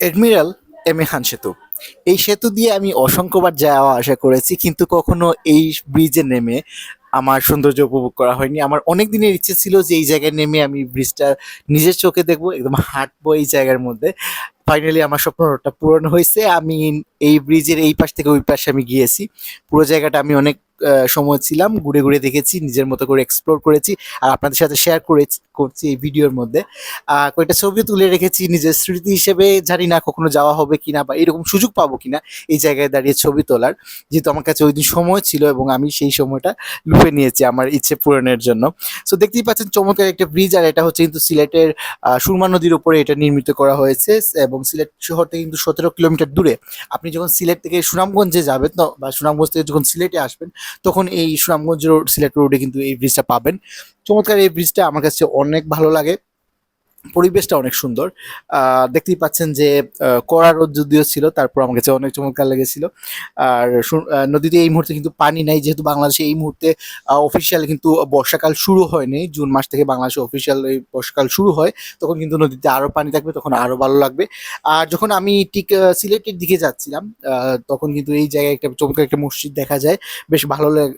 Admiral M A খান সেতু। এই সেতু দিয়ে আমি অসংখ্যবার যাওয়া আশা করেছি, কিন্তু কখনো এই ব্রিজে নেমে আমার সৌন্দর্য উপভোগ করা হয়নি। আমার অনেক দিনের ইচ্ছে ছিল যে এই জায়গায় নেমে আমি ব্রিজটা নিজের চোখে দেখব, একদম হাঁটবো এই জায়গার মধ্যে। ফাইনালি আমার স্বপ্নটা পূরণ হয়েছে। আমি এই ব্রিজের এই পাশ থেকে ওই পাশে আমি গিয়েছি। পুরো জায়গাটা আমি অনেক সময় ছিলাম, ঘুরে ঘুরে দেখেছি, নিজের মতো করে এক্সপ্লোর করেছি আর আপনাদের সাথে শেয়ার করে করছি এই ভিডিওর মধ্যে। কয়েকটা ছবি তুলে রেখেছি, নিজের স্মৃতি হিসেবে জানি না কখনো যাওয়া হবে কিনা বা এরকম সুযোগ পাবো কিনা এই জায়গায় দাঁড়িয়ে ছবি তোলার। যেহেতু আমার কাছে ওই দিন সময় ছিল এবং আমি সেই সময়টা লুপে নিয়েছি আমার ইচ্ছে পূরণের জন্য। সো দেখতেই পাচ্ছেন চমৎকার একটা ব্রিজ আর এটা হচ্ছে কিন্তু সিলেটের সুরমা নদীর উপরে এটা নির্মিত করা হয়েছে এবং সিলেট শহর থেকে কিন্তু সতেরো কিলোমিটার দূরে। আপনি যখন সিলেট থেকে সুনামগঞ্জে যাবেন বা সুনামগঞ্জ থেকে যখন সিলেটে আসবেন তখন এই সুনামগঞ্জ রোড, সিলেট রোডে কিন্তু এই ব্রিজটা পাবেন। চমৎকার এই ব্রিজটা আমার কাছে অনেক ভালো লাগে। পরিবেশটা অনেক সুন্দর। দেখতেই পাচ্ছেন যে কড়া রোদ যদিও ছিল, তারপর আমার কাছে অনেক চমৎকার লেগেছিল। আর নদীতে এই মুহূর্তে কিন্তু পানি নাই, যেহেতু বাংলাদেশে এই মুহূর্তে অফিসিয়াল কিন্তু বর্ষাকাল শুরু হয়নি, জুন মাস থেকে বাংলাদেশে অফিসিয়াল এই বর্ষাকাল শুরু হয়, তখন কিন্তু নদীতে আরও পানি থাকবে, তখন আরও ভালো লাগবে। আর যখন আমি ঠিক সিলেটের দিকে যাচ্ছিলাম তখন কিন্তু এই জায়গায় একটা চমৎকার একটা মসজিদ দেখা যায়, বেশ ভালো লাগ-